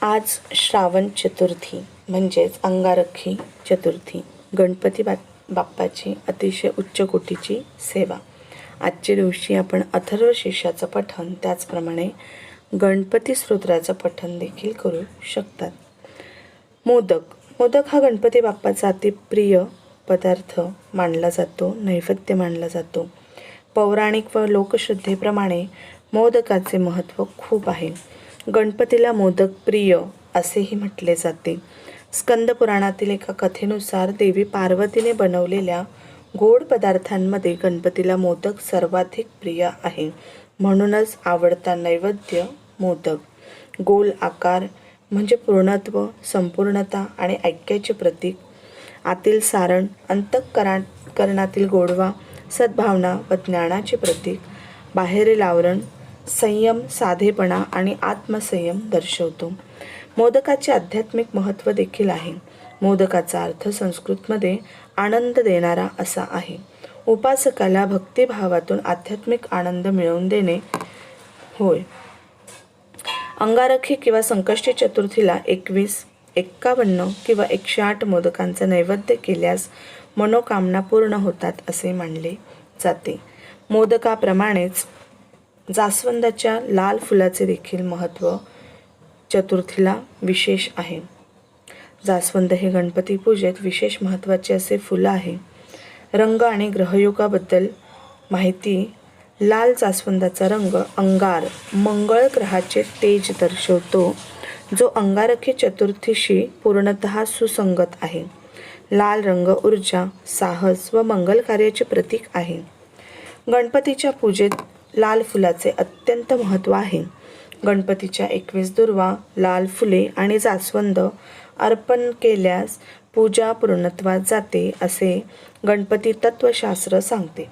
आज श्रावण चतुर्थी म्हणजेच अंगारखी चतुर्थी. गणपती बा बाप्पाची अतिशय उच्च कोटीची सेवा. आजच्या दिवशी आपण अथर्व शिष्याचं पठण त्याचप्रमाणे गणपती स्तोत्राचं पठण देखील करू शकतात. मोदक. मोदक हा गणपती बाप्पाचा अतिप्रिय पदार्थ मानला जातो नैवेद्य मानला जातो. पौराणिक व लोकश्रद्धेप्रमाणे मोदकाचे महत्त्व खूप आहे. गणपतीला मोदक प्रिय असेही म्हटले जाते. स्कंद पुराणातील एका कथेनुसार देवी पार्वतीने बनवलेल्या गोड पदार्थांमध्ये गणपतीला मोदक सर्वाधिक प्रिय आहे. म्हणूनच आवडता नैवेद्य मोदक. गोल आकार म्हणजे पूर्णत्व संपूर्णता आणि ऐक्याचे प्रतीक. आतील सारण अंतःकरण करणातील गोडवा सद्भावना व ज्ञानाचे प्रतीक. बाहेरील आवरण संयम साधेपणा आणि आत्मसंयम दर्शवतो. मोदकाचे आध्यात्मिक महत्त्व देखील आहे. मोदकाचा अर्थ संस्कृतमध्ये आनंद देणारा असा आहे. उपासकाला भक्तिभावातून आध्यात्मिक आनंद मिळवून देणे होय. अंगारखी किंवा संकष्टी चतुर्थीला एकवीस एक्कावन्न किंवा एकशे आठ मोदकांचं नैवेद्य केल्यास मनोकामना पूर्ण होतात असे मानले जाते. मोदकाप्रमाणेच जास्वंदाच्या लाल फुलाचे देखील महत्त्व चतुर्थीला विशेष आहे. जास्वंद हे गणपती पूजेत विशेष महत्त्वाचे असे फुलं आहे. रंग आणि ग्रहयोगाबद्दल माहिती लाल जास्वंदाचा रंग अंगार मंगळ ग्रहाचे तेज दर्शवतो जो अंगारकी चतुर्थीशी पूर्णत सुसंगत आहे. लाल रंग ऊर्जा साहस व मंगल कार्याचे प्रतीक आहे. गणपतीच्या पूजेत लाल फुलाचे अत्यंत महत्त्व आहे. गणपतीच्या एकवीस दुर्वा लाल फुले आणि जास्वंद अर्पण केल्यास पूजा पूर्णत्वात जाते असे गणपती तत्वशास्त्र सांगते.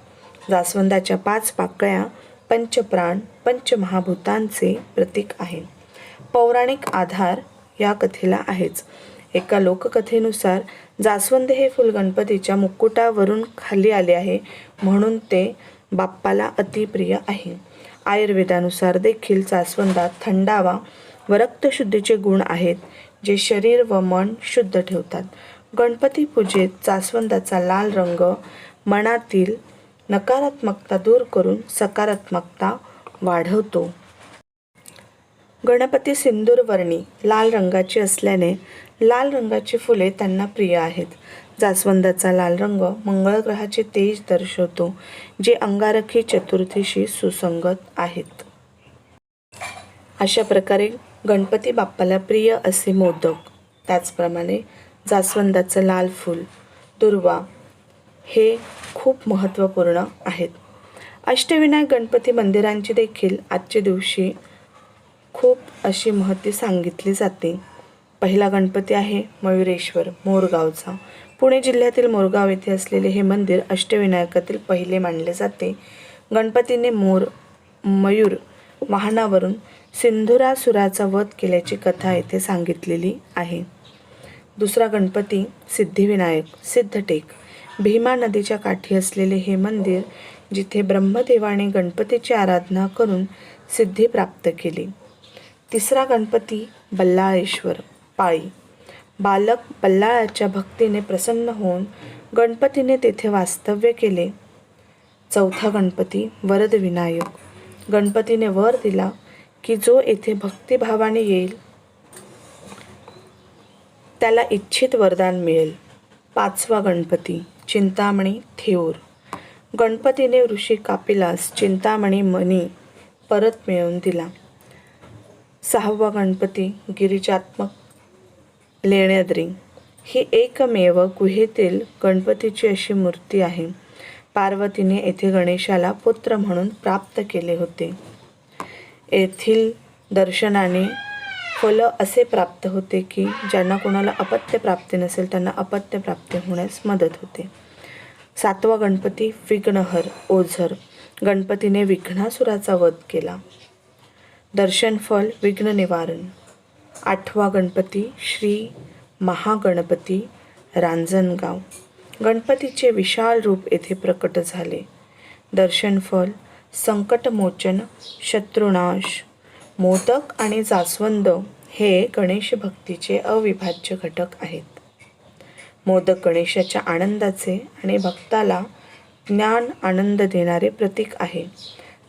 जास्वंदाच्या पाच पाकळ्या पंचप्राण पंचमहाभूतांचे प्रतीक आहे. पौराणिक आधार या कथेला आहेच. एका लोककथेनुसार जास्वंद हे फुल गणपतीच्या मुकुटावरून खाली आले आहे म्हणून ते बाप्पाला अतिप्रिय आहे. आयुर्वेदानुसार देखील जास्वंदात थंडावा व रक्तशुद्धीचे गुण आहेत जे शरीर व मन शुद्ध ठेवतात. गणपती पूजेत जास्वंदाचा लाल रंग मनातील नकारात्मकता दूर करून सकारात्मकता वाढवतो. गणपती सिंदूरवर्णी लाल रंगाची असल्याने लाल रंगाची फुले त्यांना प्रिय आहेत. जास्वंदाचा लाल रंग मंगळग्रहाचे तेज दर्शवतो जे अंगारखी चतुर्थीशी सुसंगत आहेत. अशा प्रकारे गणपती बाप्पाला प्रिय असे मोदक. त्याचप्रमाणे जास्वंदाचं लाल फूल दुर्वा हे खूप महत्त्वपूर्ण आहेत. अष्टविनायक गणपती मंदिरांची देखील आजच्या दिवशी खूप अशी महती सांगितली जाते. पहिला गणपती आहे मयुरेश्वर मोरगावचा. पुणे जिल्ह्यातील मोरगाव येथे असलेले हे मंदिर अष्टविनायकातील पहिले मानले जाते. गणपतीने मोर मयूर वाहनावरून सिंधुरासुराचा वध केल्याची कथा येथे सांगितलेली आहे. दुसरा गणपती सिद्धिविनायक सिद्धटेक. भीमा नदीच्या काठी असलेले हे मंदिर जिथे ब्रह्मदेवाने गणपतीची आराधना करून सिद्धी प्राप्त केली. तिसरा गणपती बल्लाळेश्वर पाळी. बालक बल्लाळाच्या भक्तीने प्रसन्न होऊन गणपतीने तेथे वास्तव्य केले. चौथा गणपती वरद विनायक. गणपतीने वर दिला की जो येथे भक्तिभावाने येईल त्याला इच्छित वरदान मिळेल. पाचवा गणपती चिंतामणी थेऊर. गणपतीने ऋषी कापिलास चिंतामणी मणी परत मिळवून दिला. सहावा गणपती गिरिजात्मक लेण्याद्री. ही एकमेव गुहेतील गणपतीची अशी मूर्ती आहे. पार्वतीने येथे गणेशाला पुत्र म्हणून प्राप्त केले होते. येथील दर्शनाने फल असे प्राप्त होते की ज्यांना कोणाला अपत्य प्राप्ती नसेल त्यांना अपत्य प्राप्ती होण्यास मदत होते. सातवा गणपती विघ्नहर ओझर. गणपतीने विघ्नासुराचा वध केला. दर्शनफल विघ्न निवारण आठवा गणपती श्री महागणपती रांजणगाव. गणपतीचे विशाल रूप येथे प्रकट झाले. दर्शनफल संकटमोचन शत्रुनाश मोदक आणि जास्वंद हे गणेश भक्तीचे अविभाज्य घटक आहेत. मोदक गणेशाच्या आनंदाचे आणि भक्ताला ज्ञान आनंद देणारे प्रतीक आहे.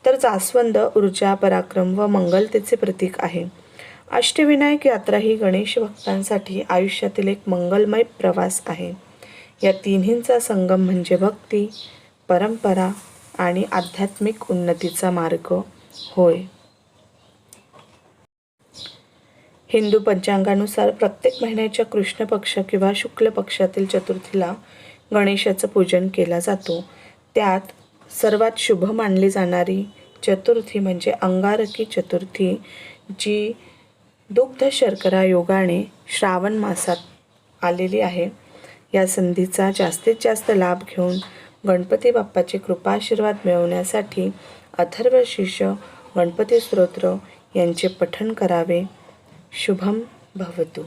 तर जास्वंद ऊर्जा पराक्रम व मंगलतेचे प्रतीक आहे. अष्टविनायक यात्रा ही गणेश भक्तांसाठी आयुष्यातील एक मंगलमय प्रवास आहे. या तिन्हींचा संगम म्हणजे भक्ती परंपरा आणि आध्यात्मिक उन्नतीचा मार्ग. होय. हिंदू पंचांगानुसार प्रत्येक महिन्याच्या कृष्ण पक्ष किंवा शुक्ल पक्षातील चतुर्थीला गणेशाचं पूजन केला जातो. त्यात सर्वात शुभ मानली जाणारी चतुर्थी म्हणजे अंगारकी चतुर्थी जी दुग्ध शर्करा योगाने श्रावण मासात आलेली आहे. या संधीचा जास्तीत जास्त लाभ घेऊन गणपती बाप्पाचे कृपाशीर्वाद मिळवण्यासाठी अथर्व शिष्य गणपती स्तोत्र यांचे पठण करावे. शुभम भवतु.